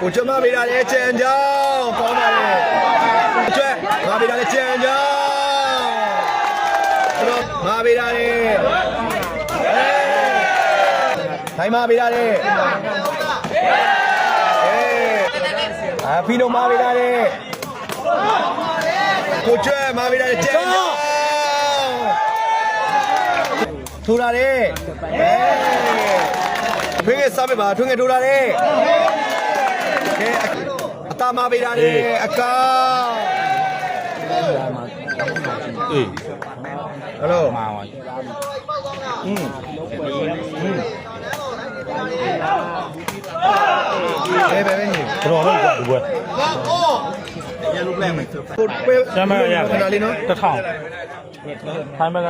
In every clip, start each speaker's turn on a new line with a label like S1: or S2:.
S1: ကိုကျွတ်မပေးတာလေကြံကြောင်းကောင်းပါလေကျွတ်မပေးတာလေကြံကြောင်းတော့မပေးတာလေထိုင်မပေးတာလေအေးအာဖီနိုမပေးတာလေကိုကျွတ်မပေးတာလေကြံကြောင်းထူလာလေအေးထွင်းငယ်စားပေးပါထွင်းငယ်ထူလာလေ ကဲအတာမပေးတာလေအကောင်
S2: အေး
S1: ဟယ်လို
S2: မာပါ
S1: อืมอืมဘယ်ဘယ်ပဲညီ
S2: တော်တော့ဒီဘွယ်
S1: ကိုပဲ
S2: ကျမ်းမရ
S1: ခဏလေးနော်
S2: တစ်ထောင်ထိုင်းဘက်ကတ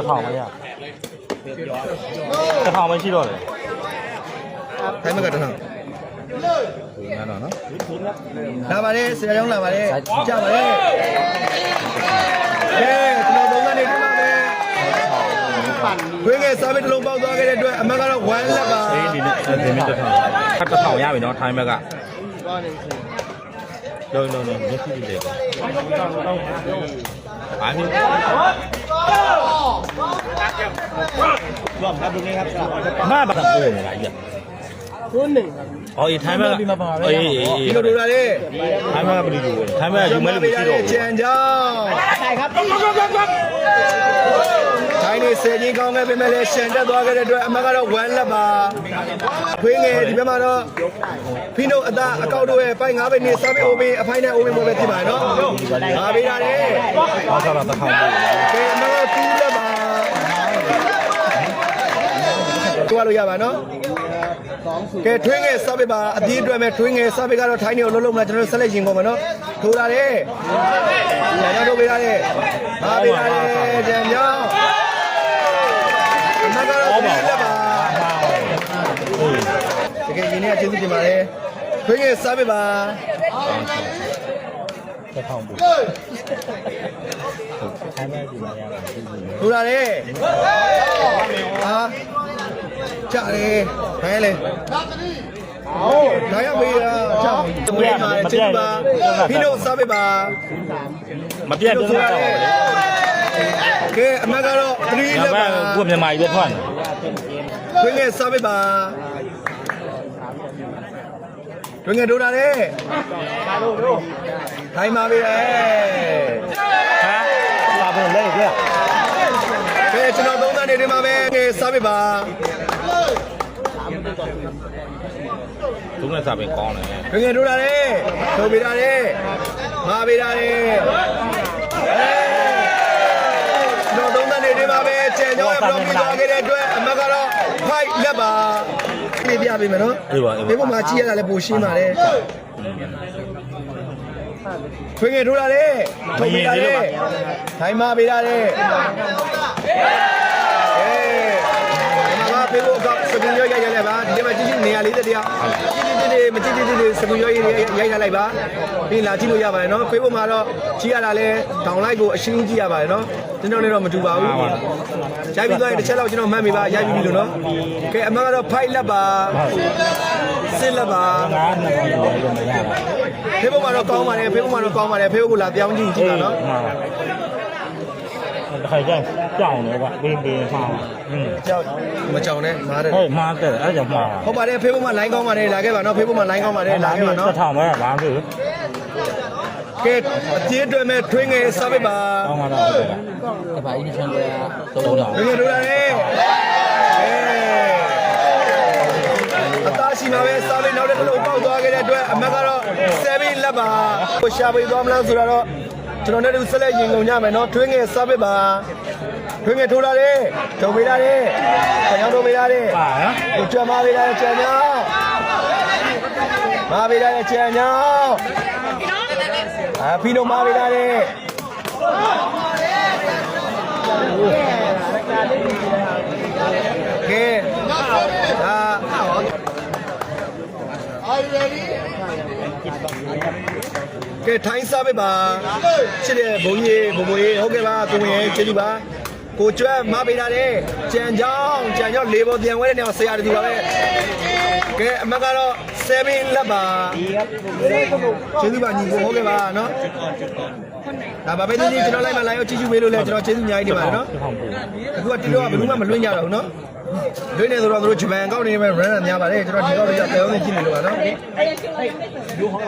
S2: စ်ထောင်မရတစ်ထောင်မရှိတော့တယ်
S1: ထိုင်းမကတန်း
S2: ငါ တော့နော်
S1: လာပါလေဆရာကျောင်းလာပါလေကြပါလေကဲကျွန်တော်သုံးကနေပြပါမယ်ခွေးငယ်စားမစ်တစ်လုံးပေါက်သွားခဲ့တဲ့အတွက်အမကတော့1လက်ပါ
S2: အေးဒီနေ့ဒီနေ့တစ်ထောင်တစ်ထောင်ရပြီနော်ထိုင်းဘက်ကလုံးလုံးလုံးမျက်စိတွေအားမင်းဘာမှမလုပ်နေလားကြီး ကိုနေအော်ဒီထိုင်းဘက်ကအေးအေး
S1: ဒီ
S2: အေး
S1: လိုတို့လာလေ
S2: ထိုင်းဘက်ကဘယ်လိုလုပ်လဲထိုင်းဘက်ကယူမဲ့လို့မရှိတော့
S1: ကြံ
S2: ဘူး
S1: ကြောင်းထိုင်းနေဆယ်ချင်းကောင်းခဲ့ပေမဲ့လည်းရှန်တက်သွားခဲ့တဲ့အတွက်အမကတော့1လက်ပါခွေးငယ်ဒီဘက်မှာတော့ဖီနိုအတာအကောက်တို့ရဲ့ပိုင်9ပဲနေစားပြီးအိုဘီအဖိုင်းနဲ့အိုဘီမို့ပဲဖြစ်ပါနော်ငါပေးရတယ်
S2: အောက်တော့တစ်ထောင်ပို့
S1: ကဲအမကတော့ တွားလို့ရပါနော်ကဲထွင်းငယ်စားပေးပါအဒီအတွက်မဲ့ထွင်းငယ်စားပေးကတော့ထိုင်းနေကိုလုံးလုံးမလားကျွန်တော်တို့ဆက်လက်ရင်ကုန်မယ်နော်ထိုးလာတယ်ညညတို့ပေးရတယ်ဟာပေးရတယ်ကြံမြောင်းအမကတော့2လက်ပါတကယ်ရင်းနဲ့ကျေးဇူးတင်ပါတယ်ခွေးငယ်စားပေးပါ
S2: တစ်ထောင်ပို့ထိုင်းဘက်ဒီမှာရတာ
S1: ထူလာလေဟာ ကြတယ်ဘဲလေဟောဒါရမေးတာကြောက်တမွေးမှာကျေးဇူးပါဖိလို့စားပေးပါ
S2: မပြတ်ပြတ်တော့လေ
S1: ကဲအမကတော့3
S2: ဒါ
S1: လက်
S2: ပေ
S1: ပါ
S2: မဲ့ကိုမြန်မာကြီးပဲထွက်နေ
S1: ခွေးငယ်စားပေးပါတွင်ငယ်ဒိုးတာလေထိုင်ပါပြီလေ
S2: ဟမ်လာဖို့လဲကြ
S1: ကဲကျွန်တော်သုံးသပ်နေတယ်မှာပဲငယ်စားပေးပါ
S2: သူနဲ့စာပင်ကောင်းတယ်
S1: ငငယ်တို့လာတယ်ထုတ်ပေးတာတယ်မာပေးတာတယ်တော့သုံးသပ်နေတယ်မှာပဲကြံကြောင်းရပြောပြီးသွားခဲ့တဲ့အတွက်အမကတော့ဖိုက်လက်ပါပြပြပေးမယ်နော်ဒီပေါ်မှာကြည့်ရတာလည်းပိုရှင်းပါလေခွေငယ်တို့လာတယ်ထုတ်ပေးတာတယ်ထိုင်မာပေးတာတယ် ပင်းရောရိုက်ရလဲပါဒီထဲမှာကြည့်ကြည့်နေရာလေးတည်းတရားကြည့်ကြည့်ကြည့်မကြည့်ကြည့်ကြည့်စပင်းရောရိုက်ရိုက်လိုက်ပါပြီးလာကြည့်လို့ရပါတယ်နော်ဖေဖို့မှာတော့ကြည့်ရတာလဲဒေါင်လိုက်ကိုအရှင်းကြည့်ရပါတယ်နော်ကျွန်တော်လည်းတော့မတူပါဘူးရိုက်ပြီးသွားရင်တစ်ချက်တော့ကျွန်တော်မှတ်မိပါရိုက်ပြီးပြီလို့နော်ကဲအမကတော့ဖိုက်လက်ပါစစ်လက်ပါ
S2: ငါနှစ်ထောင်ကျော်ရောမရတာ
S1: ဖေဖို့မှာတော့ကောင်းပါတယ်ဖေဖို့မှာတော့ကောင်းပါတယ်ဖေဖို့ကလာပြောင်းကြည့်ကြည့်ပါနော်
S2: တခါကျကြောင်တယ်ကွာဘင်းဘင်းမှာอืม
S1: ကြောက်မကြောင်နဲ့မားတယ်
S2: ဟဲ့မားတဲ့အဲ့ကြောင့်မှာ
S1: ဟုတ်ပါတယ်ဖေဖို့မှာလိုင်းကောင်းပါတယ်လာခဲ့ပါနော်ဖေဖို့မှာလိုင်းကောင်းပါတယ်လာခဲ့ပါနော်
S2: တစ်ထောင်ပဲဘာမှမဖြစ်
S1: ကဲအကျေးတွေမဲ့ထွင်းငယ်စားပေးပါ
S2: ကောင်းမှာတော့ဟုတ်ကဲ့
S3: တပါးကြီးတစ်ချမ်းလဲသုံးတော့
S1: ငယ်တို့လာလေအသားရှိမှာပဲစားလေးနောက်တစ်ခါလို့ပေါက်သွားခဲ့တဲ့အတွက်အမက်ကတော့7လက်ပါကိုရှာပေးသွားမလားဆိုတော့ ကျွန်တော်နဲ့တူဆက်လက်ရင်ကုန်ကြမယ်နော်ထွင်းငယ်စားပေးပါထွင်းငယ်ထိုးလာလေထုံပေးလာလေကျောင်းထိုးပေးလာလေ
S2: ပါနော်
S1: ကိုကြွမပေးလာလေကြံညောင်းမပေးလာလေကြံညောင်းအဖီနိုမပေးလာလေကဲဒါ ကဲထိုင်းစားပေးပါချစ်တဲ့ဘုံကြီးဘုံဘွေဟုတ်ကဲ့ပါကိုဝင်ရဲ့ကျေးဇူးပါကိုကျွတ်မပေးတာတဲ့ကြံချောင်းကြံချောင်းလေးပေါ်ပြန်ဝဲတဲ့နေရာဆရာတူပါပဲကဲအမကတော့7လက်ပါကျေးဇူးပါညီကိုဟုတ်ကဲ့ပါနော်ဒါပါပဲဒီနေ့ကျွန်တော်လိုက်မလိုက်အောင်ကြည့်ကြည့်ပေးလို့လဲကျွန်တော်ကျေးဇူးအများကြီးတင်ပါတယ်နော်အခုကတီတော့ဘယ်သူမှမလွင့်ကြတော့ဘူးနော်လွင့်နေဆိုတော့တို့ဂျပန်ကောက်နေမဲ့ run များပါတယ်ကျွန်တော်ဒီကောက်လေးကြောက်တယ်အောင်ကြည့်နေလို့ပါနော်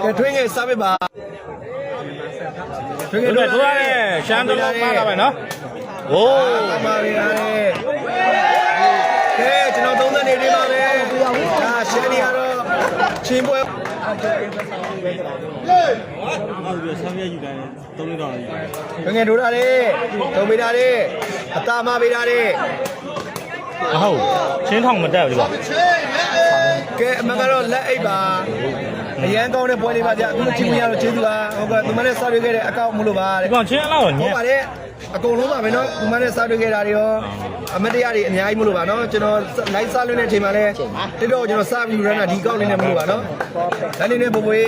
S1: ကဲထွင်းငယ်စားပေးပါ ထွင်းငယ်
S2: ဒီလိုတို့ရတယ်ရှမ်းတော့ပါတာပဲနော်โอ้
S1: ပါပြီရတယ်ကဲကျွန်တော်သုံးသက်နေနေပါပဲဒါရှင်းနေရတော့ချင်းပွဲငငယ်တို့တာလေတုံပေးတာလေအတာမပေးတာလေ
S2: မဟုတ်ချင်းထောင်မတက်ဘူးဒီက
S1: ကဲအမှန်ကတော့လက်အိပ်ပါ အရန်ကောင်းတဲ့ပွဲလေးပါဗျအခုကြည့်မရတော့ကျေးဇူးပါဟုတ်ကဲ့သူမနဲ့စားတွေ့ခဲ့တဲ့အကောင့်မလို့ပါ
S2: ဒီ
S1: တဲ့
S2: ကောင်ချင်းအဲ့လောက်ည
S1: ဟု
S2: က်
S1: တ်ပါတယ်အကုန်လုံးပါပဲเนาะသူမနဲ့စားတွေ့ခဲ့တာတွေရောအမတရားတွေအများကြီးမလို့ပါเนาะကျွန်တော် live စားလွှင့်တဲ့အချိန်မှာလဲတိတော့ကျွန်တော်စားပြီးရမ်းတာဒီကောက်လေးနဲ့မလို့ပါเนาะဒါလေးနဲ့ဘိုးဘွေး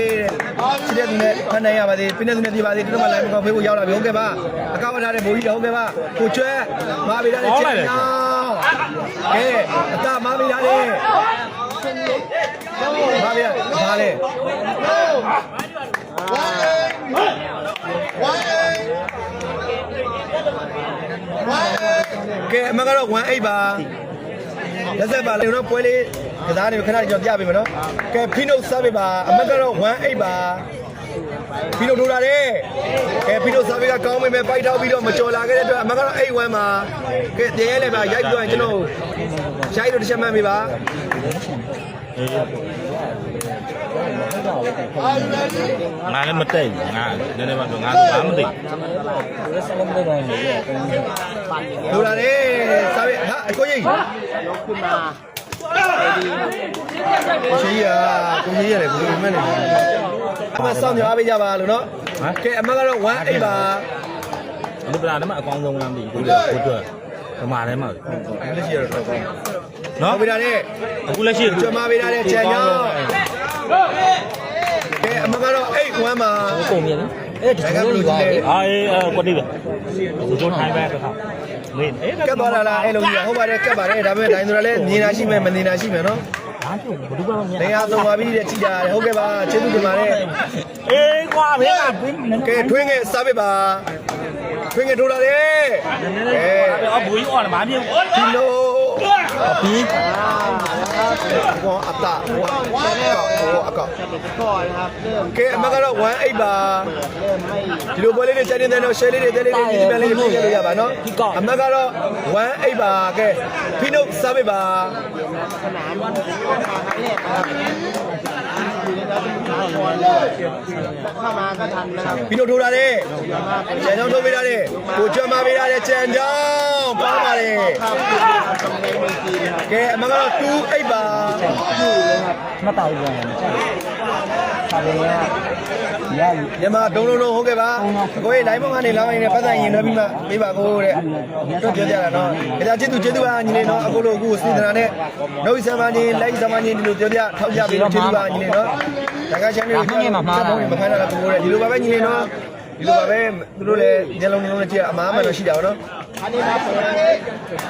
S1: ချစ်တဲ့သူနဲ့ဖန်နိုင်ရပါသေးပြင်းတဲ့သူနဲ့ပြပါသေးတိတော့မှ live ကောက်ဖေးဖို့ရောက်လာပြီဟုတ်ကဲ့ပါအကောင့်ထားတဲ့ဘိုးကြီးဟုတ်ကဲ့ပါကိုကျွဲမာပေးတာနဲ့ချက်ညောင်းကဲအတာမာပေးတာ လေမာပေးတာဘာလဲကဲအမကတော့18ပါလက်ဆက်ပါလေတော့ပွဲလေးကစားနေခဏကျွန်တော်ပြပေးမယ်နော်ကဲဖီနိုစားပေးပါအမကတော့18ပါ ဖီနိုထိုးတာတဲ့ကဲဖီနိုစားပေးကကောင်းမိမယ်ပိုက်ထောက်ပြီးတော့မကြော်လာခဲ့တဲ့အတွက်အမကတော့81ပါကဲတင်းရဲလည်းပါရိုက်ပြီးတော့ကျွန်တော်ရိုက်လို့တစ်ချက်မှတ်ပေးပါ
S2: ငါလည်းမတိတ်ငါနည်းနည်းမှပြောငါဘာမသိ
S3: ဆက်လုံးမလို့နေရ
S1: ထိုးတာတဲ့စားပေးဟာအကိုကြီးကိုကြီးရကိုကြီးရတယ်ကိုကြီးမှတ်နေတယ် အမစောင့်ကြပါပေးကြပါလို့နော်ကဲအမကတော့18ပါ
S2: လူပလာတော့အကောင်းဆုံးလားမသိဘူးကိုကိုတွေ့ဗမာထဲမှာ
S1: လက်ရှိရတော့ကောင်း
S2: နော်
S1: ဟုတ်ပြီဒါနဲ့
S2: အခုလက်ရှိ
S1: ကျွမ်းမပေးတာတဲ့ချန်ညောင်းကဲအမကတော့အိတ်ဝမ်းမှာ
S3: ပုံမြင်အဲ့ဒီလိုလိုပါလေ
S2: အာအေးကွတိပဲဒီလိုထိုင်ပဲခါမင်းအေး
S1: ကတ်သွားတာလားအဲ့လိုကြီးဟုတ်ပါတယ်ကတ်ပါတယ်ဒါပေမဲ့ဒိုင်းဆိုတော့လည်းမြင်တာရှိမယ်မမြင်တာရှိမယ်နော်
S3: ဘာလို့ဘယ်သူကမှ
S1: နေရာသုံးပါပြီတဲ့ကြည်တာဟုတ်ကဲ့ပါကျေးဇူးတင်ပါတယ်
S2: အေးကွာမင်းက
S1: ကဲထွင်းငယ်စားပေးပါထွင်းငယ်ထိုးတာလေကဲ
S2: အဘူကြီးအော်လာမမြင်ဘူး
S1: ဒီလို
S3: ပြီး
S1: ဘောအတာဘောဘောအကောကဲအမကတော့18ပါဒီလိုပွဲလေးတွေချက်နေတယ်တော့ share လေးတွေတဲလေးတွေဒီပြန်လေးတွေပြလို့ရပါနော်အမကတော့18ပါကဲဖိနုတ်စားပေးပါ ပြီးတော့ထိုးတာတဲ့ကျန်ချောင်းထိုးပေးတာတဲ့ကိုကျွမ်းမပေးတာတဲ့ကျန်ချောင်းပါပါတယ်ကဲအမကတော့2 8ပါ
S3: မတော်ဘူးဗျာဆက်လေ ရရ
S1: မြန်မာဒုံလုံးလုံးဟုတ်ကဲ့ပါအကိုကြီးလိုင်းပေါ်ကနေလောင်းနေပတ်သက်ရင်လွှဲပြီးမှပေးပါကိုတဲ့တို့ပြောကြတာနော်ဒါကျေးဇူးကျေးဇူးပါညီလေးနော်အခုလိုအခုစီစဉ်တာနဲ့နှုတ်ဆက်ပါညီလိုက်ဆက်ပါညီဒီလိုပြောပြထောက်ပြပြီးကျေးဇူးပါညီလေးနော်ဒါကချန်နယ်ကိုမခိုင်းတာလားကိုတဲ့ဒီလိုပါပဲညီလေးနော်ဒီလိုပါပဲသူတို့လည်းညလုံးညလုံးနဲ့ကြည့်အမားမှတော့ရှိတာနော်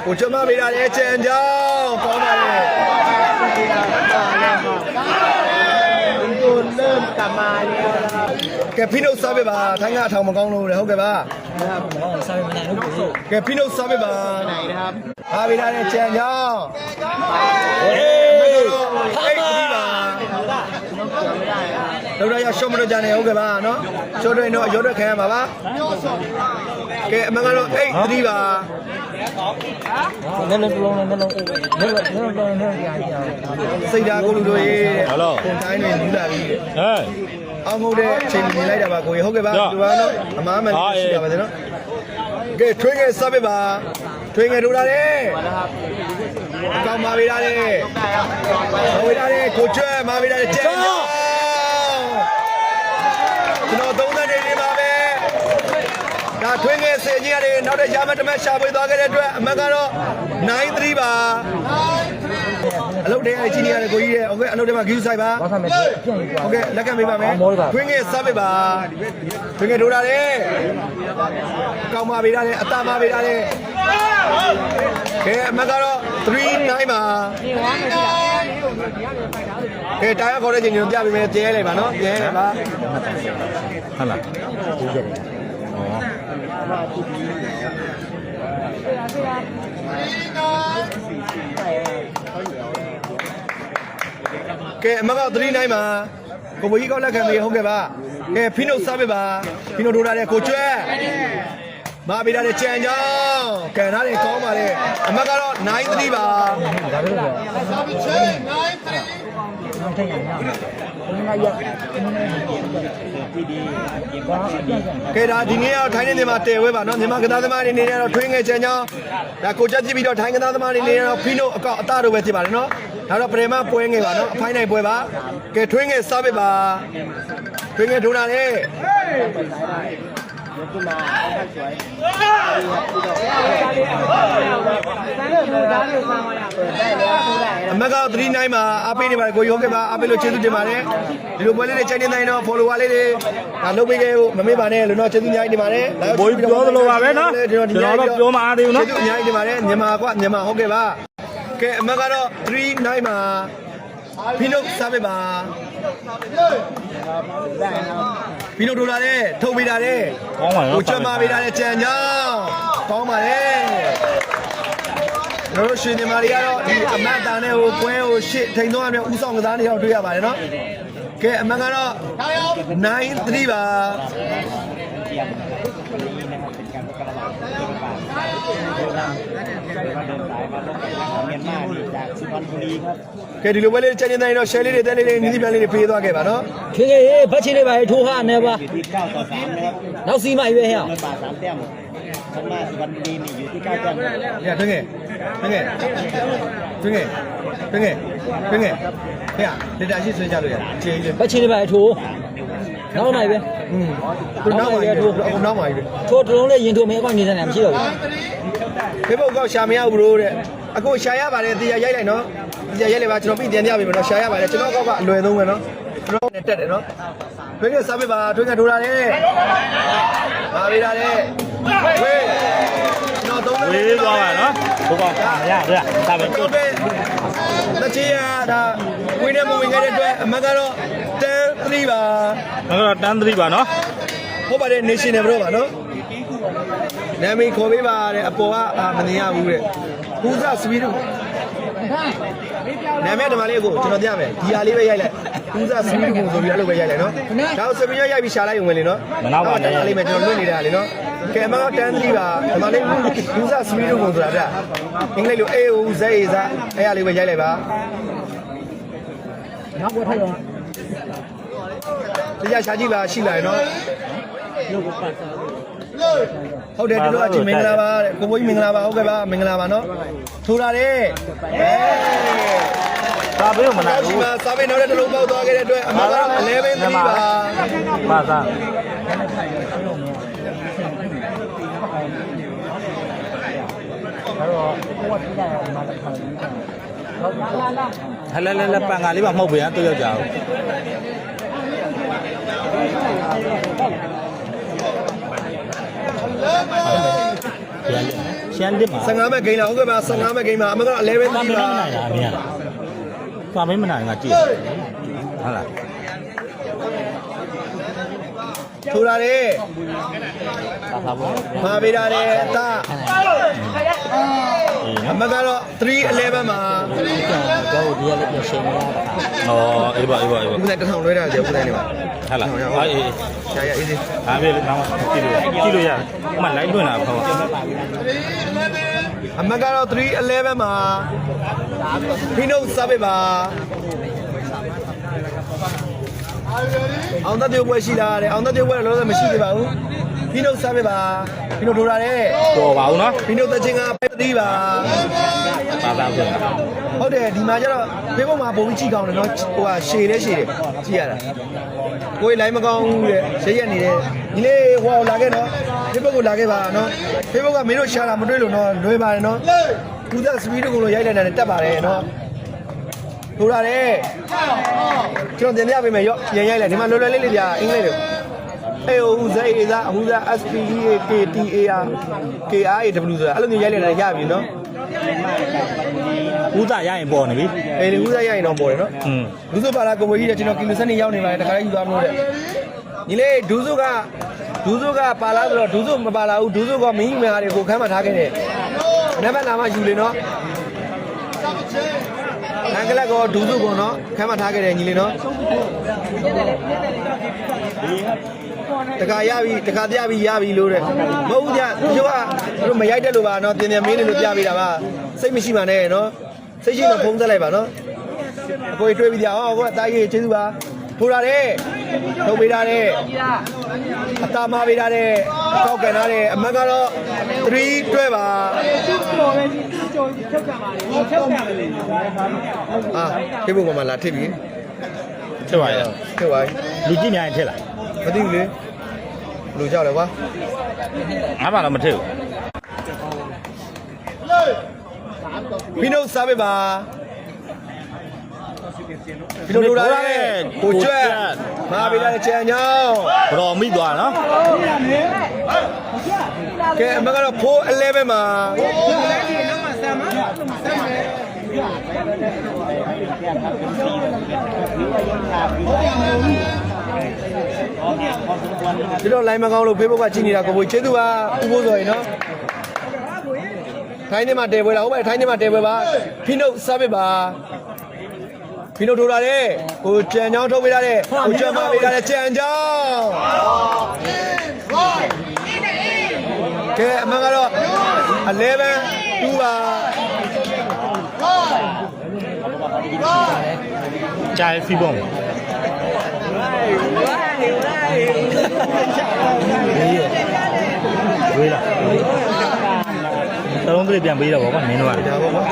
S1: ကိုကျမပေးတာလေချန်ကြောင်းကောင်းပါလေ
S4: ကမာလေး
S1: ကဲဖိနှုတ်စားပြပါထိုင်းကအထောင်မကောင်းလို့လေဟုတ်ကဲ့ပါ
S3: စားပြမနိုင်လို့
S1: ကိုကဲဖိနှုတ်စားပြပါ
S4: နိုင်တာ
S1: ဟာဗီလာနဲ့ချန်ချောင်း
S2: ဟေး
S1: ဟာမီပါဒေါက်တာရရှော့မလို့ကြနေဟုတ်ကဲ့ပါနော်ရှော့တွင်တော့အရော့တွက်ခံရမှာပါကဲအမှန်ကတော့8 3ပါ တိပါ
S3: လည်းလည်းလုံးလည်းလုံးလည်းလည်းလုံးလည်းကြာကြာ
S1: စိတ်ဓာတ်ကိုလူတို့ရေးပုံတိုင်းတွေလူလာပြီ
S2: ဟဲ့
S1: အောင်ဟုတ်တဲ့အချိန်မြင်လိုက်တာပါကိုဟုတ်ကဲ့ပါဒီပါနော်အမားမှန်ရှိတာပါနော်ကဲထွေးငယ်စားပေးပါထွေးငယ်ထိုးတာလေအကောင်မာပေးတာလေမာပေးတာလေကိုကျွဲမာပေးတာလေကျန်ကျွန်တော်သုံးသက်နေနေပါပဲဒါထွေးငယ် စေကြီးရတယ်နောက်တဲ့ရမတမရှာပွေသွားခဲ့တဲ့အတွက်အမတ်ကတော့9-3ပါအလုပ်တွေကကြီးနေရတယ်ကိုကြီးရဲ့ဟုတ်ကဲ့အလုပ်တွေမှာဂယူဆိုင်ပါ
S3: ဘာသာမဲ့ပြန်ပြီး
S1: ဟုတ်ကဲ့လက်ကပေးပါမယ်ခွင်းငယ်စားပေးပါခွင်းငယ်ထိုးတာလေအကောင်မပေးတာလေအတာမပေးတာလေကဲအမကတော့3 9ပါကဲတာယာခေါ်တဲ့ချိန်ကျွန်တော်ပြပေးမယ်ပြန်ရိုက်လိုက်ပါနော်ပြန်ရိုက်လိုက်ပါ
S2: ဟုတ်လား
S3: ဒီ ကဲ
S1: အမက3 9မှာကိုမကြီးကောက်လက်ခံပြီးဟုတ်ကဲ့ပါကဲဖီနိုစားပေးပါဖီနိုဒိုတာတဲ့ကိုကျွဲ့မပေးတာတဲ့ကြံကြောင်းကန်ထားတယ်ကောင်းပါလေအမကတော့9 3ပါ
S3: 9 3 မထိုင်ရဘူး။ဘယ်မှာရ။
S1: ကဲဒါဒီနေ့တော့ထိုင်းနေတယ်မှာတည်ဝဲပါနော်မြန်မာကသားသမားတွေနေနေတော့ထွေးငယ်ချန်ချောင်းဒါကိုချက်ကြည့်ပြီးတော့ထိုင်းကသားသမားတွေနေနေတော့ဖီနိုအကောက်အသားတို့ပဲဖြစ်ပါတယ်နော်ဒါတော့ပရေမပွဲငယ်ပါနော်အဖိုင်းနိုင်ပွဲပါကဲထွေးငယ်စားပစ်ပါထွေးငယ်ဒုနာလေး အမက3နိုင်မှာအားပေးနေပါတယ်ကိုရောခဲ့ပါအားပေးလို့ကျေးဇူးတင်ပါတယ်ဒီလိုပွဲလေးတွေချိန်နေတိုင်းတော့ follower လေးတွေဒါလုပ်ပေးခဲ့ဖို့မမေ့ပါနဲ့လို့တော့ကျေးဇူးအများကြီးတင်ပါတယ်
S2: ဘိုးပြောသလိုပါပဲနော်ကျွန်တော်တော့ပြောမအားသေးဘူးနော်
S1: ကျေးဇူးအများကြီးတင်ပါတယ်မြန်မာကွမြန်မာဟုတ်ကဲ့ပါကဲအမကတော့3နိုင်မှာ ဖိနုတ်စားပေးပါဖိနုတ်ဒိုလာတဲ့ထုတ်ပေးတာတဲ့
S2: ကောင်းပါနော်
S1: ကိုချက်မပေးတာတဲ့ကြံကြောင်းကောင်းပါလေကျွန်တော်တို့ရှင်ညီမတွေကတော့ဒီအမတ်တန်နဲ့ဟိုကွဲဟိုရှစ်ထိန်တော့အမြဥဆောင်ကစားနေတော့တွေ့ရပါတယ်နော်ကဲအမတ်ကတော့9 3ပါ ကဲဒီလိုပဲလေးချက်နေတိုင်းတော့ share လေးတွေတက်လေးတွေနီးနီးပြန်လေးတွေပေးသွားခဲ့ပါနော်
S3: ခေခေဘတ်ချီလေးပါထိုးဟာနေပါ
S4: อยู่ที่เก้าต่อสามนะครับ
S3: နောက်စီမရွေးဟဲ့
S4: ไม่ป่าสามแต้มข้างหน้าสุพรรณบุรีนี่อยู่ที่เก้าแต้มครับ
S1: ။ညတွင်းငယ်တွင်းငယ်တွင်းငယ်တွင်းငယ်တွင်းငယ်ဟဲ့လက်တာရှိဆွဲကြလို့ရအချင်းချင်း
S3: ဘတ်ချီလေးပါထိုးနောက်နိုင်ပဲ
S1: อืมခုနောက်ပါပြီအခုနောက်ပါပြီ
S3: ထိုးတလုံးလေးရင်ထိုးမဲကောင်းနေတဲ့နေမရှိတော့ဘူး
S1: ဖေဖို့ကောက်ရှာမရဘူးလို့တဲ့အခုရှာရပါတယ်တရားရိုက်လိုက်နော်တ ရားရိုက်လိုက်ပါကျွန်တော်ပြီးတင်ပြပေးမယ်နော်ရှာရပါတယ်ကျွန်တော်ကောက်ကအလွယ်ဆုံးပဲနော်ကျွန်တော်နဲ့တက်တယ်နော်တွင်းငယ်စားပေးပါတွင်းငယ်ထိုးလာတယ်ပါပေးတာလေဝေးကျွန်တော်သုံး
S2: ဝေးသွားပါနော်ဘိုးကောင်းရရရဒါပဲ
S1: ကျွန်တော်တို့လက်ချေရဒါဝင်းနေမဝင်ခဲ့တဲ့အတွက်အမကတော့10 3ပါ
S2: ငါကတော့တန်းသတိပါနော်
S1: ဟုတ်ပါတယ် national ဘရောပါနော်နာမည်ခေါ်ပေးပါတဲ့အပေါ်ကအာမမြင်ရဘူးတဲ့ကူးစားစပီးတို့ နာမည်ဒီမှာလေးကိုကျွန်တော်ပြမယ်ဒီဟာလေးပဲရိုက်လိုက်ကူးစားစပီးတို့ဆိုပြီးအဲ့လိုပဲရိုက်လိုက်နော်ဒါဆိုစပီးရိုက်ပြီးရှာလိုက်ဝင်လေနော်တက်ရလိမ့်မယ်ကျွန်တော်လွတ်နေတာလေနော်ကဲမကတန်းသီးပါဒီမှာလေးကူးစားစပီးတို့ကိုဆိုတာတဲ့အင်္ဂလိပ်လို A O Z A ဇာအဲ့ဟာလေးပဲရိုက်လိုက်ပါ
S3: နောက်ဘွားထိုက်တော့
S1: တရားရှာကြည့်ပါရှိလာရနော် ဟုတ်တယ်တို့တို့အချင်းမင်္ဂလာပါတဲ့ကိုဘိုးကြီးမင်္ဂလာပါဟုတ်ကဲ့ပါမင်္ဂလာပါနော်ထိုးတာတဲ့အဲ
S2: ဒါပေးမလား
S1: ဒီမှာစာပေနောက်တဲ့တစ်လုံးပေါက်သွားခဲ့တဲ့အတွက်အမကတော့11 3ပါ
S2: ပါသား
S3: တော့ဘွားပြရအောင်မှာတော့ဟုတ်လားလား
S2: ဟလဲလဲလဲပန်ကာလေးပါမှုတ်ပေးရတူရောက်ကြအောင် ရှမ်းတစ်ပါ
S1: 15မဲ့ဂိမ်းလာဟုတ်ကဲ့ပါ15မဲ့ဂိမ်းမှာအမကတော့11
S2: ပါမ
S1: 3ပါ
S2: နိုင်တာအမြင်ပါမင်းမနိုင်ငါကြည့်ဟုတ်လား
S1: ထိုးတာတဲ့
S2: သာသာဘော
S1: မှာပေးတာတဲ့အသား
S2: အေး
S1: အ
S2: နော်
S1: မကတော့3 11မှာ
S3: တော့ဒီရလည်းပြန်ရှင်းရတာ
S2: ဩအေးပါအေးပါအေးပါ
S1: ဥပဒေတစ်ထောင်လွှဲတာလေဥပဒေနေပါ
S2: ဟုတ်လားအေးအေး
S1: ရှာရအေးစေး
S2: အားပြေနောက်ကြည့်လို့ကြည့်လို့ရတယ်အမှလိုက်တွင်တာပေါ့
S1: အမကတော့3 11မှာဖိနုတ်စားပေးပါ အောင်သက်တေပွဲရှိတာတဲ့အောင်သက်တေပွဲလည်းလုံးဝမရှိသေးပါဘူးဖိနုတ်စားပေးပါဖိနုတ်ထိုးတာတဲ့
S2: ပေါ်ပါဦးနော်
S1: ဖိနုတ်သက်ချင်းကပဲသီးပါ
S2: ပါသားဆို
S1: ဟုတ်တယ်ဒီမှာကျတော့ဖေးဖို့မှာပုံကြီးကြည့်ကောင်းတယ်နော်ဟိုဟာရှည်လဲရှည်တယ်ကြည့်ရတာကိုယ်လိုင်းမကောင်းဘူးတဲ့ရရက်နေတယ်ဒီလေးဟိုလာခဲ့နော်ဖေးဖို့ကိုလာခဲ့ပါနော်ဖေးဖို့ကမင်းတို့ရှာတာမတွေ့လို့နော်လွယ်ပါတယ်နော်ကူသက်စပီးတို့ကိုလိုရိုက်လိုက်တာနဲ့တက်ပါတယ်နော် ထိုးလာတယ်ကျွန်တော်တင်ပြပေးမယ်ရော့ပြန်ရိုက်လိုက်ဒီမှာလွယ်လွယ်လေးလေးပြအင်္ဂလိပ်လိုအေဟူဇေးဇာဟူဇာ SPE KTA KRAW ဆိုတာအဲ့လိုမျိုးရိုက်လိုက်တာရပြီနော်
S2: ဦးသားရရင်ပေါ်နေပြီ
S1: အေးဒီဦးစားရရင်တော့ပေါ်တယ်နော်
S2: อืม
S1: ဒုစုပါလာကိုမိုကြီးတဲ့ကျွန်တော်ကီလိုစက်နေရောက်နေပါတယ်တခါလေးယူသွားမလို့တဲ့ညီလေးဒုစုကဒုစုကပါလာဆိုတော့ဒုစုမပါလာဘူးဒုစုကမင်းကြီးမဟာတွေကိုခမ်းမထားခဲ့တယ်နံပါတ်နာမယူလေနော် အင်္ဂလတ်ကဒုစုကနော်ခမ်းမထားခဲ့တယ်ညီလေးနော်တခါရပြီတခါပြပြီရပြီလို့တဲ့မဟုတ်ဘူးကြသူကသူတို့မရိုက်တဲ့လို့ပါနော်ပြင်ပြင်မင်းနေလို့ပြပေးတာပါစိတ်မရှိပါနဲ့နော်စိတ်ရှိတော့ဖုံးသက်လိုက်ပါနော်အကိုတွေးပြီးကြအောင်ကိုအသားကြီးကျေးဇူးပါထိုးတာတဲ့ ထုတ်ပေးတာတဲ့အသားမပေးတာတဲ့အကောက်ကန်တာတဲ့အမတ်ကတော့3တွဲပါအာဒီဘုံကမှလာထစ်ပြီ
S2: ချက်ပါရ
S1: ထစ်ပါ
S2: လူကြည့်နေရင်ထက်လာ
S1: မသိဘူးလေလူကြောက်လဲကွာ
S2: ငါမှတော့မထက်ဘူး
S1: ဖီနိုစားပေးပါ ဖီနိုထိုးတာတဲ့ကိုကျွတ်မာပေးတာတဲ့ချန်ချောင်း
S2: ဘတော်မိသွားနော်
S1: ကဲအမကတော့ဖိုး11မှာကျွန်တော် line မကောင်းလို့ Facebook ကကြည့်နေတာကိုဘိုးကျေးဇူးပါဥပိုးစော်ရင်နော်ထိုင်းနေမှာတဲပွဲလာဟုတ်ပဲထိုင်းနေမှာတဲပွဲပါဖိနုတ်စားပစ်ပါ ဖိနုတ်ထိုးလာတဲ့ကိုကြံချောင်းထုတ်ပေးထားတဲ့ကိုကြံမပေးထားတဲ့ကြံချောင်းကဲအမှန်ကတော့11 2ပါ
S2: ဂျာဖီဘုံဝေးလာ သုံးပြပြန်ပေးတော့ဗောကွာမင်းတို့က
S1: ဒါပေါ့ကွာ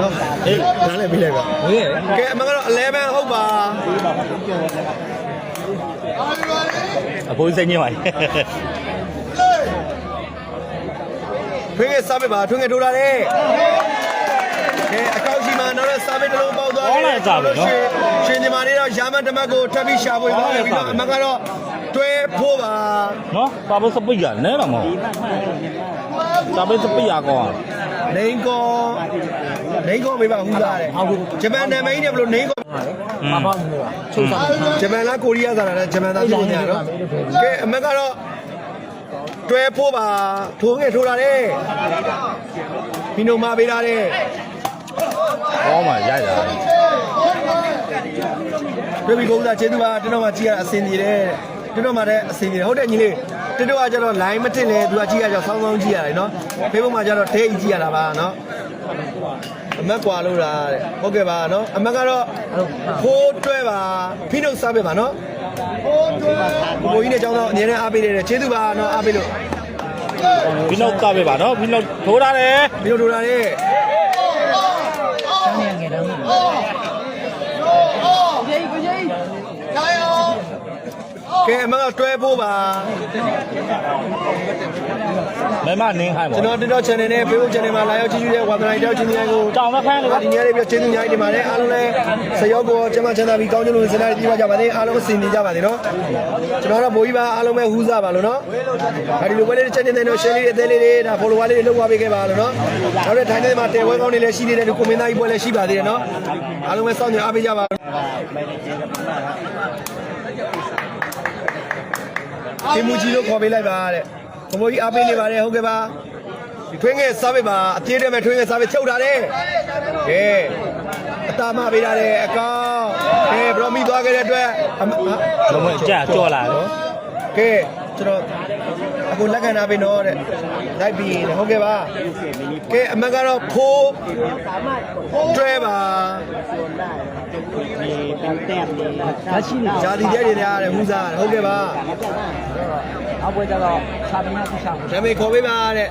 S1: နော်အေးဒါလည်းပြီးလိုက်ပါဟေးကဲအမှန်ကတော့11ဟုတ်ပါ
S2: အဖိုးစိတ်ညစ်ပါလေ
S1: ထွင်းငယ်စားပစ်ပါထွင်းငယ်ထိုးလာတဲ့ကဲအကောက်ရှိမှာနောက်တော့စားပစ်တစ်လုံးပေါက်သွားရှင်ဒီမာနေတော့ရာမန်တမတ်ကိုထပ်ပြီးရှာဖွေသွားတယ်ပြီးတော့အမှန်ကတော့တွဲဖို့ပါ
S2: နော်ပါဖို့စပိတ်ရနဲတော့မဟုတ်စာပိတ်စပိတ်ရကောင်း
S1: နေကောနေကောမေးပါဟူသားတဲ့ဂျပန်နာမည်နဲ့ဘလို့နေကော
S2: ပါပါ
S3: ချုပ်စား
S1: ဂျပန်လားကိုရီးယားသားလားဂျပန်သားဖြစ်နေရနော်ကဲအမှန်ကတော့တွဲဖို့ပါထိုးငယ်ထိုးလာတဲ့ဘီနိုမာပေးထားတဲ့
S2: ဟောမှရရ
S1: ပြပြီးကုန်းသားကျေးဇူးပါတင်းတော့မှကြည့်ရတာအဆင်ပြေတယ်တင်းတော့မှလည်းအဆင်ပြေတယ်ဟုတ်တယ်ညီလေး တင်းတော့ကကျတော့ line မတင်လေသူကကြည့်ရကြဆောင်းဆောင်းကြည့်ရတယ်နော် Facebook မှာကျတော့ day ကြည့်ရတာပါနော်အမက်ကွာလို့လားတဲ့ဟုတ်ကဲ့ပါနော်အမက်ကတော့ဖိုးတွဲပါဖိနှုတ်စားပဲပါနော်ဖိုးတွဲပါဘိုးကြီးနဲ့ကျောင်းသားအငြင်းနဲ့အားပေးတယ်ကျေးဇူးပါနော်အားပေးလို့
S2: ဘီနောက်ကပဲပါနော်ဘီနောက်ထိုးထားတယ်
S1: ဖိနှုတ်ထိုးတာနဲ့
S3: တန်းနေငယ်တော့
S1: ကဲအမက်ကတွဲဖို့ပါ
S2: မဲမနင်းခိုင်းပါ
S1: ကျွန်တော် TikTok channel နဲ့ Facebook channel မှာလာရောက်ကြည့်ကြည့်တဲ့ဝါသနာတောက်ချင်းတိုင်းကို
S2: တောင်းမခိုင်းလို့
S1: ဒီညလေးပြကျေးဇူးများကြီးတင်ပါတယ်အားလုံးလည်းစရောက်ကိုကျမချမ်းသာပြီးကောင်းကျိုးလို့စနေကြည့်ပါကြပါစေအားလုံးအဆင်ပြေကြပါစေနော်ကျွန်တော်တို့ဘိုးကြီးပါအားလုံးပဲဟူးစားပါလို့နော်ဒါဒီလိုပဲလေးချက်ချင်းတဲ့တော့ share လေးအသေးလေးတွေဒါ follower လေးတွေလုပ်ပါပေးခဲ့ပါလို့နော်နောက်တဲ့ထိုင်းထဲမှာတဲဝဲကောင်းတွေလည်းရှိနေတယ်ဒီကွန်မန့်သားကြီးပွဲလည်းရှိပါသေးတယ်နော်အားလုံးပဲစောင့်ကြအားပေးကြပါ ဒီမူကြီးလို့ခေါ်ပေးလိုက်ပါတဲ့ဘိုးကြီးအားပေးနေပါတယ်ဟုတ်ကဲ့ပါထွင်းငယ်စားပေးပါအပြေးတယ်မဲ့ထွင်းငယ်စားပေးချုပ်ထားတယ်ကဲအတာမပေးထားတယ်အကောင်ကဲဘရောမီသွားခဲ့တဲ့အတွက်အမဟာ
S2: လုံးဝကြာကြော်လာတယ်
S1: ကဲကျွန်တော်အခုလက်ခံထားပြီနော်တဲ့လိုက်ပြီတဲ့ဟုတ်ကဲ့ပါကဲအမကတော့ဖိုးတွဲပါ
S3: ဒါရှိနေ
S1: ဇာတိတဲ့တွေများတဲ့ဟူးစားဟုတ်ကဲ့ပါ
S3: အပွဲကြတော့စာပင်းကသူရှာဘူး
S1: ဒါပေခေါ်ပေးပါတဲ့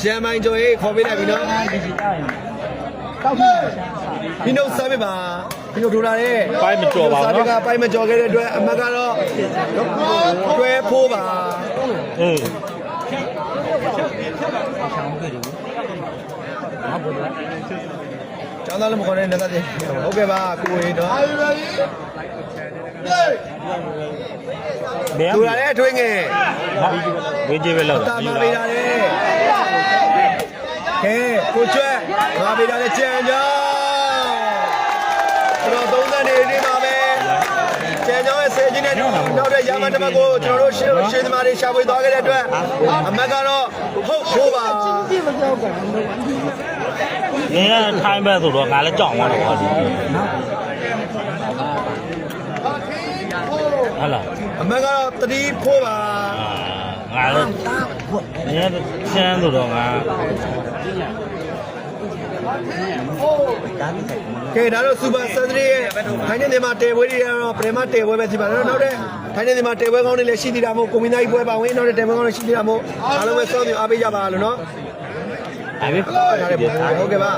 S1: ရန်မိုင်ကျော်ရေးခေါ်ပေးလိုက်ပြီနော်
S3: ဒီစီတိုင်းတောက်ပြီးရှာစာ
S1: ဒီနှုတ်စားပေးပါဒီနှုတ်ထိုးလာတဲ့
S2: ပိုင်းမကြော်ပါဘူး
S1: စား
S2: နော်
S1: ကပိုင်းမကျော်ခဲ့တဲ့အတွက်အမကတော့တွဲဖိုးပါ
S2: အေး
S3: ရှာမှုတွေအပွဲကြ
S1: ကျောင်းသားလည်းမခေါ်နဲ့လက်သက်တယ်ဟုတ်ကဲ့ပါကိုဝေနော်
S2: ဘယ်
S1: လူလာတဲ့ထွေးငယ်
S2: ဝင်းကြီးပဲလောက်
S1: တာမပေးတာလေကကဲကိုကျွတ်ငါပေးတာလေကြံကြောင်းကျွန်တော်သုံးသပ်နေနေပါပဲကြံကြောင်းရဲ့ဆယ်ချင်းနဲ့နောက်တဲ့ရာမတမကိုကျွန်တော်တို့ရှင်းရှင်းသမားတွေရှာဖွေသွားခဲ့တဲ့အတွက်အမတ်ကတော့ဟုတ်ဖို့ပါ
S2: နင်းကထိုင်းဘက်ဆိုတော့ငါလည်းကြောက်သွားတော့ဒီဟလာ
S1: အမတ်ကတော့တတိဖို့ပါ
S2: ငါလည်းနင်းကချမ်းဆိုတော့ငါ
S1: ကဲဒါတော့စူပါဆန်ဒရီရဲ့ထိုင်းနေမှာတေပွဲတွေကတော့ပရမတေပွဲပဲဒီပါတော့နောက်တဲ့ထိုင်းနေမှာတေပွဲကောင်းတွေလည်းရှိသေးတာမို့ကွန်မင်းသားကြီးပွဲပါဝင်နောက်တဲ့တေပွဲကောင်းတွေရှိသေးတာမို့အားလုံးပဲစောင့်နေအားပေးကြပါလို့နော်
S2: အဲ့ဒီ
S1: ထားတယ်ဟုတ်ကဲ့ပါ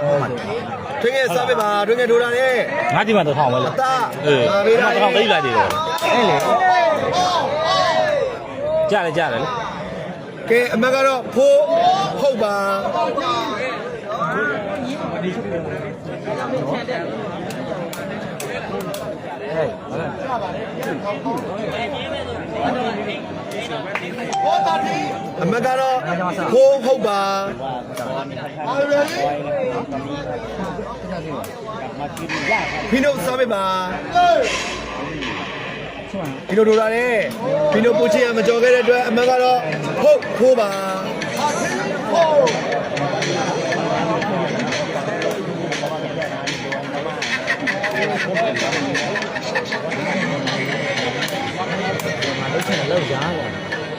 S1: တွင်းငယ်စားပေးပါတွင်းငယ်ထိုးတာနဲ့
S2: ငါဒီမှာတော့ထောင်ပဲလေ
S1: တာ
S2: အေး
S1: ငါပေးတာ
S2: ထောင်သိလိုက်တယ်အဲ့လေကြားတယ်ကြားတယ်လေ
S1: ကဲအမကတော့ဖိုးဟုတ်ပါ အမကတော့ဖိုးဟုတ်ပါဖိနိုစားပေးပါဖိနိုဒိုလာနဲ့ဖိနိုပူချီယာမကြော်ခဲ့တဲ့အတွက်အမကတော့ဟုတ်ဖိုးပါ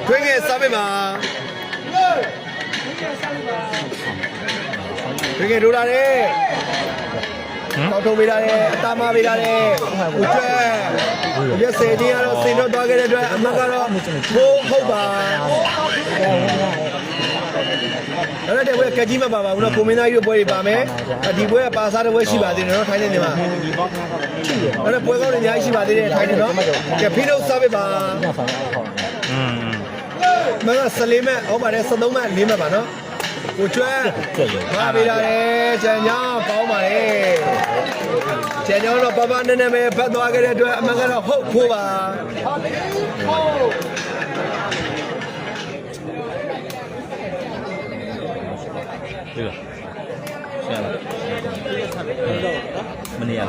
S1: တွင်းငယ်စားပေးပါတွင်းငယ်ဒိုလာနဲ့တောက်ထုံပေးတာနဲ့အသားမပေးတာနဲ့ဦးကျွဲရက်စေတင်းကတော့စင်တော့သွားခဲ့တဲ့အတွက်အမတ်ကတော့ဘိုးဟုတ်ပါ အဲ့ဒါတည်းဘယ်ကကြီးမပါပါဘူးနော်ကိုမင်းသားကြီးတို့ပွဲတွေပါမယ်ဒီပွဲကပါစားတဲ့ပွဲရှိပါသေးတယ်နော်ထိုင်းနေနေမှာအဲ့ဒါပွဲကောင်းတွေအများကြီးရှိပါသေးတယ်ထိုင်းနေနော်ကဲဖိနှုတ်စားပေးပါ
S2: อืม
S1: မကစလေးမဲ့ဟောပါတယ်73မဲ့4မဲ့ပါနော်ကိုကျွမ်းငါပေးရတယ်ကျန်ညာကောင်းပါလေကျန်ညာတော့ပပနဲ့နဲ့ပဲဖတ်သွားခဲ့တဲ့အတွက်အမှန်ကတော့ဟုတ်ဖို့ပါ
S2: ပြီလားဆရာမနေရ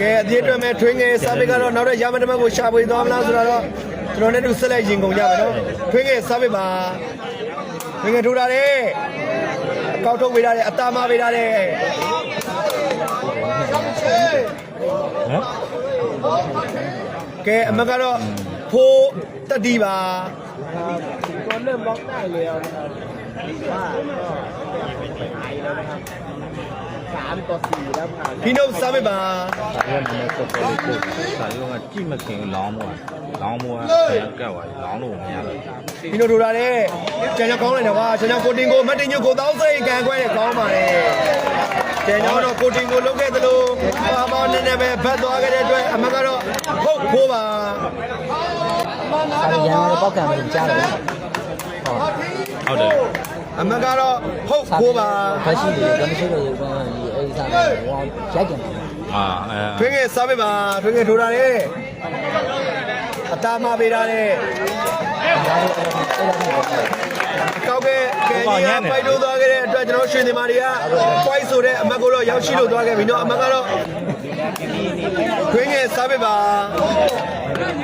S1: ကဲအသေးအတွက်မဲ့ထွင်းငယ်စာပေကတော့နောက်ထပ်ရမတမက်ကိုရှာဖွေသွားမလားဆိုတော့ကျွန်တော်နဲ့တူဆက်လိုက်ရင်ကုန်ကြပါတော့ထွင်းငယ်စာပေပါထွင်းငယ်ထိုးတာတဲ့ကောက်ထုတ်ပေးတာတဲ့အတားမပေးတာတဲ့
S2: ဟမ်
S1: ကဲအမကတော့ဖိုးတတိပါ
S4: တော်လည်းမောက်နိုင်လေအောင် ด้แล้วนะครับว่าก็ไปแล้วนะครับสามต่อสี่แล้วผ่าน
S1: ဖိနှုတ်စာပေပါ
S2: ဒါကလည်းတော်တော်လေးကိုစာရုံးကကြည့်မခင်လောင်းမောလောင်းမောကကက်သွားလောင်းလို့မရတော့
S1: ဖိနှုတ်ထိုးတာတယ်ကျန်ညာကောင်းလိုက်တယ်ကွာကျန်ညာကိုတင်ကိုမတ်တင်ညိုကိုတောင်းစိတ်ကန်ခွဲတယ်ကောင်းပါလေကျန်ညာတော့ကိုတင်ကိုလုတ်ခဲ့သလိုပါပါနဲ့နဲ့ပဲဖတ်သွားခဲ့တဲ့အတွက်အမကတော့ဟုတ်ဖိုးပါ
S3: ဒါရန်ရပောက်ကံပဲကြားတယ်
S2: ဟုတ် တယ်
S1: အမကတော့ဟုတ်ဖိုးပါ
S3: ဖက်ရှိတယ်ဒါမရှိတော့ရေကောင်းကြီးအဲ့ဒီစားတယ်ဟောရိုက်တယ်
S2: အာအဲ
S1: ထွင်းငယ်စားပေးပါထွင်းငယ်ထိုးတာတယ်အသားမပေးတာတယ်ကောက်ကဲကဲကြီးကပိုက်လို့သွားခဲ့တဲ့အတွက်ကျွန်တော်ရွှေသမားတွေက point ဆိုတဲ့အမတ်ကိုတော့ရောက်ရှိလို့သွားခဲ့ပြီနော်အမတ်ကတော့ထွင်းငယ်စားပေးပါ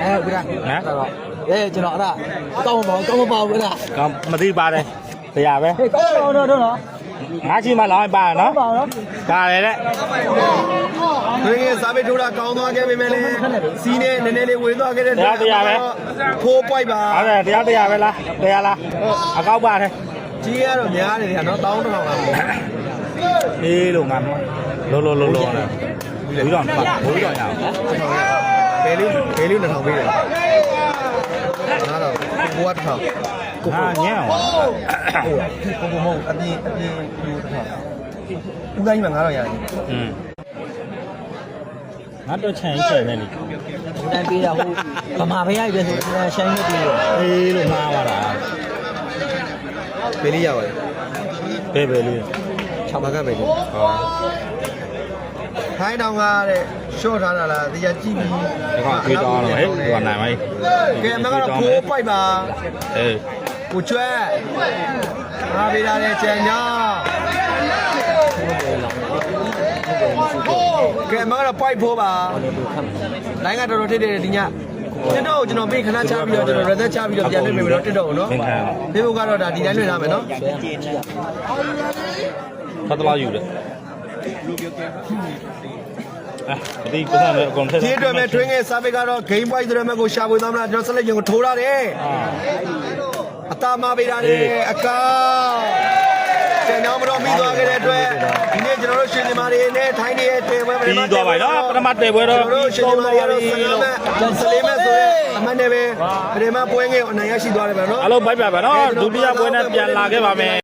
S3: အဲဘုရားတော့ အဲကျွန်တော်အဲ့ဒါကောင်းမပေါ့ကောင်းမပေါ့ဘုရား
S2: ကောင်းမသိပါတယ်တရားပဲ
S3: ဟေးကောင်းတော့တော့နော်
S2: ငါရှိမှလောင်းပါနော်
S3: ပါနော်
S2: ပါတယ်တဲ့
S1: ထွင်းငယ်စားပေးထိုးတာကောင်းသွားခဲ့ပြီမဲ့လေစီးနဲ့နည်းနည်းလေးဝင်သွားခဲ့တဲ့ဖိုး point ပါ
S2: ဟုတ်တယ်တရားတရားပဲလားတရားလားအကောက်ပါတယ်
S1: ကြီးကတော့များနေတယ်နော်တောင်းတောင်းပါ
S2: အေးလို့ငါလောလောလောလောနဲ့ဘူးတော့ပါဘူးတော့ရအောင်
S1: ဘယ်လေးဘယ်လေး2000ပေးတယ်ငါ တော့ကိုက1000ကို
S2: ငါညံ့အောင်
S1: ကိုကိုမဟုတ်အပြင်အပြင်လူ1000ဦးတိုင်းမှာ9000ရတယ်
S2: อืมငါတော့ချန်ချန်နေလေ
S3: ဘုရားပေးတာဟိုဗမာဘုရားပြဆိုရှိုင်းနေပြီတော့
S2: အေးလို့မှားပါလား
S1: ဘယ်လေးရပါတယ်
S2: ဘယ်ပဲလေး
S1: 6ဘက်ကပဲလေ
S2: ဟော
S1: ခိုင်းတောင်ကတဲ့ ရှော့ထားတာလားတရားကြည့်ပြီး
S2: ဒီကောင်ပြေးတော့တော့ဟဲ့ဒီကနိုင်ပါ
S1: ကဲအမကတော့ဖိုးပိုက်ပါ
S2: အေး
S1: ကိုကျွဲငါမာပေးတာနဲ့ကြံညာကဲမကတော့ point 4ပါလိုင်းကတော်တော်ထစ်တယ်ဒီညတက်တော့ကျွန်တော်ပြင်ခဏချပြီးတော့ကျွန်တော် reset ချပြီးတော့ပြန်လွှင့်ပေးမယ်နော်တက်တော့နော်
S2: သင်္ခါရ
S1: ဖေဖို့ကတော့ဒါဒီတိုင်းလွှင့်ထားမယ်နော်
S2: ဖတ်တလားယူတယ်အဲ ဒီပတ်စံလည်းအကုန်ထည့်
S1: ဒီအတွက်မဲ့ train ရဲ့ service ကတော့ game boy ဆိုတဲ့မဲ့ကိုရှာဖွေသွားမလားကျွန်တော်ဆက်လက်ရင်ကိုထိုးရတယ်
S2: အာ
S1: အတာမပေးတာလေအကားကျန်တော့မတော့ပြီးသွားခဲ့တဲ့အတွက်ဒီနေ့ကျွန်တော်တို့ရှင်ညီမတွေနဲ့ထိုင်းနေရဲ့တေပွဲ
S2: ပြီးသွားပါပြီနော်ပထမတဲပွဲ
S1: ကျွန်
S2: တော့
S1: တော်တို့ရှင်ညီမတွေကတော့15မဲ့14မဲ့ဆိုတဲ့အမှန်နဲ့ပဲပထမပွဲငယ်ကိုအနိုင်ရရှိသွားတယ်ဗျာနော်
S2: အားလုံးဘိုက်ပါပဲနော်ဒုတိယပွဲနဲ့ပြန်လာခဲ့ပါမယ်